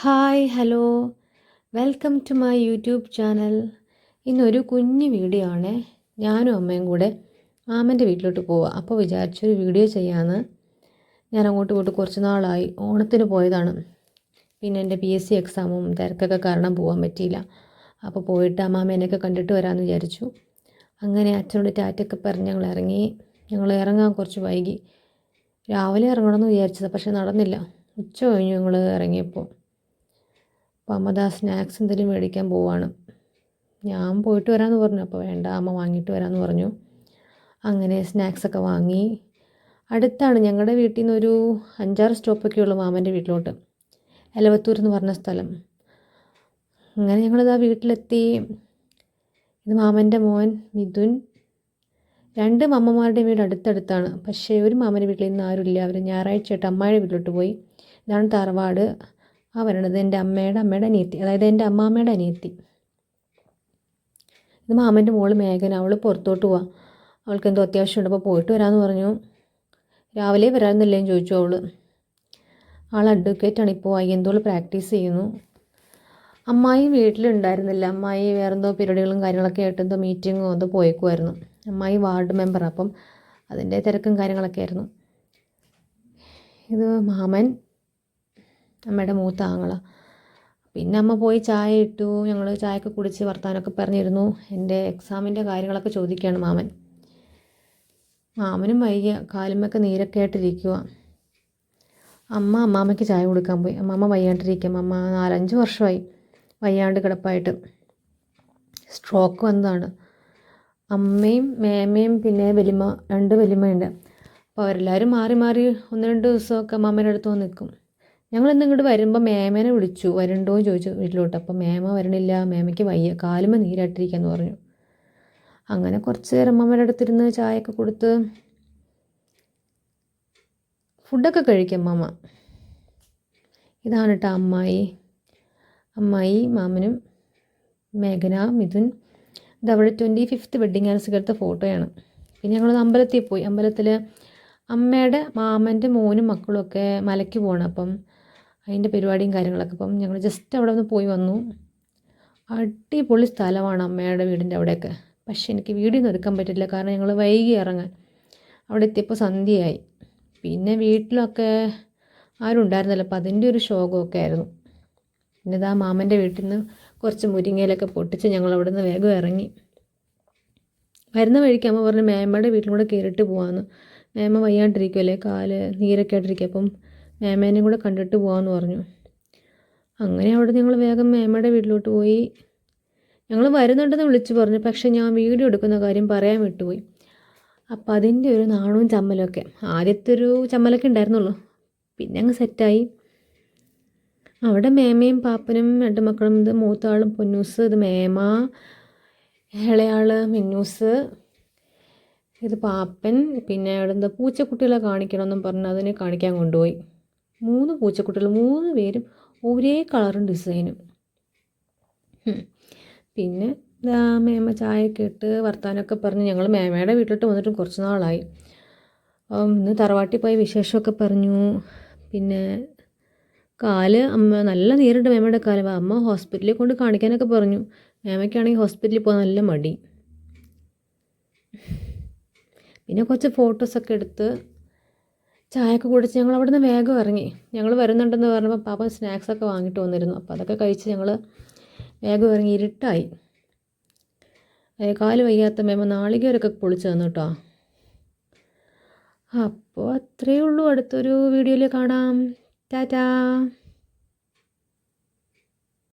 Hi hello welcome to my YouTube channel ഇന്നൊരു കുഞ്ഞു video ആണ്. ഞാനും അമ്മയും കൂടെ മാമന്റെ വീട്ടിലോട്ട് പോവുക അപ്പോൾ വിചാരിച്ചൊരു വീഡിയോ ചെയ്യാമെന്ന് ഞാൻ അങ്ങോട്ട് പോയിട്ട് കുറച്ച് നാളായി. ഓണത്തിന് പോയതാണ്. പിന്നെ എന്റെ പി എസ് സി എക്സാമും തിരക്കൊക്കെ കാരണം പോകാൻ പറ്റിയില്ല. അപ്പോൾ പോയിട്ട് അമ്മാമേനെയൊക്കെ കണ്ടിട്ട് വരാമെന്ന് വിചാരിച്ചു. അങ്ങനെ അച്ഛനോട് ടാറ്റൊക്കെ പറഞ്ഞ് ഞങ്ങൾ ഇറങ്ങി. ഞങ്ങൾ ഇറങ്ങാൻ കുറച്ച് വൈകി. രാവിലെ ഇറങ്ങണമെന്ന് വിചാരിച്ചത് പക്ഷേ നടന്നില്ല. ഉച്ച കഴിഞ്ഞു ഞങ്ങൾ ഇറങ്ങിയപ്പോൾ. അപ്പോൾ അമ്മ ദാ സ്നാക്സ് എന്തെങ്കിലും മേടിക്കാൻ പോവാണ്. ഞാൻ പോയിട്ട് വരാമെന്ന് പറഞ്ഞു. അപ്പോൾ വേണ്ട അമ്മ വാങ്ങിയിട്ട് വരാമെന്ന് പറഞ്ഞു. അങ്ങനെ സ്നാക്സൊക്കെ വാങ്ങി. അടുത്താണ് ഞങ്ങളുടെ വീട്ടിൽ നിന്ന് ഒരു അഞ്ചാറ് സ്റ്റോപ്പൊക്കെ ഉള്ളൂ മാമന്റെ വീട്ടിലോട്ട്. എലവത്തൂർ എന്ന് പറഞ്ഞ സ്ഥലം. അങ്ങനെ ഞങ്ങളിതാ വീട്ടിലെത്തി. ഇത് മാമന്റെ മോൻ മിഥുൻ. രണ്ട് മാമ്മമാരുടെ വീട് അടുത്തടുത്താണ്. പക്ഷേ ഒരു മാമന്റെ വീട്ടിൽ ഇന്ന് ആരുമില്ല. അവർ ഞായറാഴ്ചയായിട്ട് അമ്മായിയുടെ വീട്ടിലോട്ട് പോയി. ഇതാണ് തറവാട്. ആ വരണത് എന്റെ അമ്മയുടെ അമ്മയുടെ അനിയത്തി അതായത് എന്റെ അമ്മാമ്മയുടെ അനിയത്തി. ഇത് മാമന്റെ മോൾ മേഘന അവൾ പുറത്തോട്ട് പോവാ. അവൾക്ക് എന്തോ അത്യാവശ്യമുണ്ട് അപ്പോൾ പോയിട്ട് വരാമെന്ന് പറഞ്ഞു. രാവിലെ വരാമെന്നില്ലേന്ന് ചോദിച്ചു അവൾ ആൾ അഡ്വക്കേറ്റാണ് ഇപ്പോൾ അയ്യന്തോൾ പ്രാക്ടീസ് ചെയ്യുന്നു. അമ്മായി വീട്ടിലുണ്ടായിരുന്നില്ല. അമ്മായി വേറെന്തോ പരിപാടികളും കാര്യങ്ങളൊക്കെ ആയിട്ട് എന്തോ മീറ്റിങ്ങോ എന്തോ പോയേക്കുമായിരുന്നു അമ്മായി വാർഡ് മെമ്പർ അപ്പം അതിന്റെ തിരക്കും കാര്യങ്ങളൊക്കെ ആയിരുന്നു. ഇത് മാമൻ അമ്മയുടെ മൂത്ത ആങ്ങള. പിന്നെ അമ്മ പോയി ചായ ഇട്ടു. ഞങ്ങൾ ചായയൊക്കെ കുടിച്ച് വർത്താനമൊക്കെ പറഞ്ഞിരുന്നു. എന്റെ എക്സാമിന്റെ കാര്യങ്ങളൊക്കെ ചോദിക്കുകയാണ് മാമൻ. മാമനും വൈകിയ കാലുമൊക്കെ നീരൊക്കെ ആയിട്ടിരിക്കുക അമ്മ അമ്മാമ്മയ്ക്ക് ചായ കൊടുക്കാൻ പോയി. അമ്മാമ്മ വയ്യാണ്ടിരിക്കും. അമ്മ നാലഞ്ച് വർഷമായി വയ്യാണ്ട് കിടപ്പായിട്ട്. സ്ട്രോക്ക് വന്നതാണ്. അമ്മയും മേമയും പിന്നെ വലിമ രണ്ട് വലിമയുണ്ട്. അപ്പോൾ അവരെല്ലാവരും മാറി മാറി ഒന്ന് രണ്ട് ദിവസമൊക്കെ അമ്മാമ്മേന്റെ അടുത്ത് നിൽക്കും. ഞങ്ങൾ ഇന്ന് ഇങ്ങോട്ട് വരുമ്പോൾ മേമേനെ വിളിച്ചു വരണ്ടോ? എന്ന് ചോദിച്ചു വീട്ടിലോട്ട്. അപ്പോൾ മേമ വരണില്ല മേമയ്ക്ക് വയ്യ കാലുമ നീരാട്ടിരിക്കാന്ന് പറഞ്ഞു. അങ്ങനെ കുറച്ച് നേരം അമ്മമ്മയുടെ അടുത്തിരുന്ന് ചായയൊക്കെ കൊടുത്ത് ഫുഡൊക്കെ കഴിക്കും അമ്മമ്മ. ഇതാണ് കേട്ടോ അമ്മായി. അമ്മായി മാമനും മേഘന മിഥുൻ. ഇത് അവിടെ ട്വന്റി ഫിഫ്ത്ത് വെഡ്ഡിങ് ആനിവേഴ്സറി എടുത്ത ഫോട്ടോയാണ് പിന്നെ ഞങ്ങൾ അമ്പലത്തിൽ പോയി. അമ്പലത്തിൽ അമ്മയുടെ മാമന്റെ മോനും മക്കളും ഒക്കെ മലയ്ക്ക് പോകണം അപ്പം അതിന്റെ പരിപാടിയും കാര്യങ്ങളൊക്കെ. അപ്പം ഞങ്ങൾ ജസ്റ്റ് അവിടെ ഒന്ന് പോയി വന്നു. അടിപൊളി സ്ഥലമാണ് അമ്മയുടെ വീടിന്റെ അവിടെയൊക്കെ. പക്ഷേ എനിക്ക് വീടിൽ നിന്ന് ഒരുക്കാൻ പറ്റില്ല. കാരണം ഞങ്ങൾ വൈകി ഇറങ്ങാൻ. അവിടെ എത്തിയപ്പോൾ സന്ധ്യയായി. പിന്നെ വീട്ടിലൊക്കെ ആരും ഉണ്ടായിരുന്നില്ല. അപ്പം അതിന്റെ ഒരു ശോകമൊക്കെ ആയിരുന്നു. പിന്നെ ഇതാ മാമന്റെ വീട്ടിൽ നിന്ന് കുറച്ച് മുരിങ്ങയിലൊക്കെ പൊട്ടിച്ച് ഞങ്ങൾ അവിടെ നിന്ന് വേഗം ഇറങ്ങി. വരുന്ന വഴിക്ക് അമ്മ പറഞ്ഞു മേമയുടെ വീട്ടിലൂടെ കയറിയിട്ട് പോകാമെന്ന് മേമ വയ്യാണ്ടിരിക്കുമല്ലേ കാൽ നീരൊക്കെ ആയിട്ടിരിക്കും അപ്പം മേമേനെയും കൂടെ കണ്ടിട്ട് പോകാമെന്ന് പറഞ്ഞു. അങ്ങനെ അവിടെ ഞങ്ങൾ വേഗം മേമയുടെ വീട്ടിലോട്ട് പോയി. ഞങ്ങൾ വരുന്നുണ്ടെന്ന് വിളിച്ചു പറഞ്ഞു. പക്ഷേ ഞാൻ വീഡിയോ എടുക്കുന്ന കാര്യം പറയാൻ വിട്ടുപോയി. അപ്പം അതിന്റെ ഒരു നാണവും ചമ്മലൊക്കെ ആദ്യത്തെ ഒരു ചമ്മലൊക്കെ ഉണ്ടായിരുന്നുള്ളൂ. പിന്നെ അങ്ങ് സെറ്റായി. അവിടെ മേമയും പാപ്പനും രണ്ട് മക്കളും ഇത് മൂത്താളും പൊന്നൂസ് ഇത് മേമ ഇളയാൾ മിന്നൂസ് ഇത് പാപ്പൻ പിന്നെ അവിടെ എന്താ പൂച്ചക്കുട്ടികളെ കാണിക്കണമെന്നും പറഞ്ഞ് അതിനെ കാണിക്കാൻ കൊണ്ടുപോയി. മൂന്ന് പൂച്ചക്കുട്ടികൾ മൂന്ന് പേരും ഒരേ കളറും ഡിസൈനും. പിന്നെ മേമ ചായയൊക്കെ ഇട്ട് വർത്താനമൊക്കെ പറഞ്ഞ് ഞങ്ങൾ മേമയുടെ വീട്ടിലോട്ട് വന്നിട്ട് കുറച്ച് നാളായി. ഇന്ന് തറവാട്ടിൽ പോയി വിശേഷമൊക്കെ പറഞ്ഞു. പിന്നെ കാൽ അമ്മ നല്ല നീരുണ്ട് മേമയുടെ കാൽ. അമ്മ ഹോസ്പിറ്റലിൽ കൊണ്ട് കാണിക്കാനൊക്കെ പറഞ്ഞു. മേമയ്ക്കാണെങ്കിൽ ഹോസ്പിറ്റലിൽ പോകാൻ നല്ല മടി. പിന്നെ കുറച്ച് ഫോട്ടോസൊക്കെ എടുത്ത് ചായയൊക്കെ കുടിച്ച് ഞങ്ങൾ അവിടെ നിന്ന് വേഗം ഇറങ്ങി. ഞങ്ങൾ വരുന്നുണ്ടെന്ന് പറഞ്ഞപ്പോൾ പാപ്പ സ്നാക്സൊക്കെ വാങ്ങിയിട്ട് വന്നിരുന്നു. അപ്പോൾ അതൊക്കെ കഴിച്ച് ഞങ്ങൾ വേഗം ഇറങ്ങി ഇരുട്ടായി. കാൽ വയ്യാത്ത മേമ നാളികേരൊക്കെ പൊളിച്ച് തന്നു കേട്ടോ അപ്പോൾ അത്രയേ ഉള്ളൂ. അടുത്തൊരു വീഡിയോയിൽ കാണാം. ടാറ്റാ.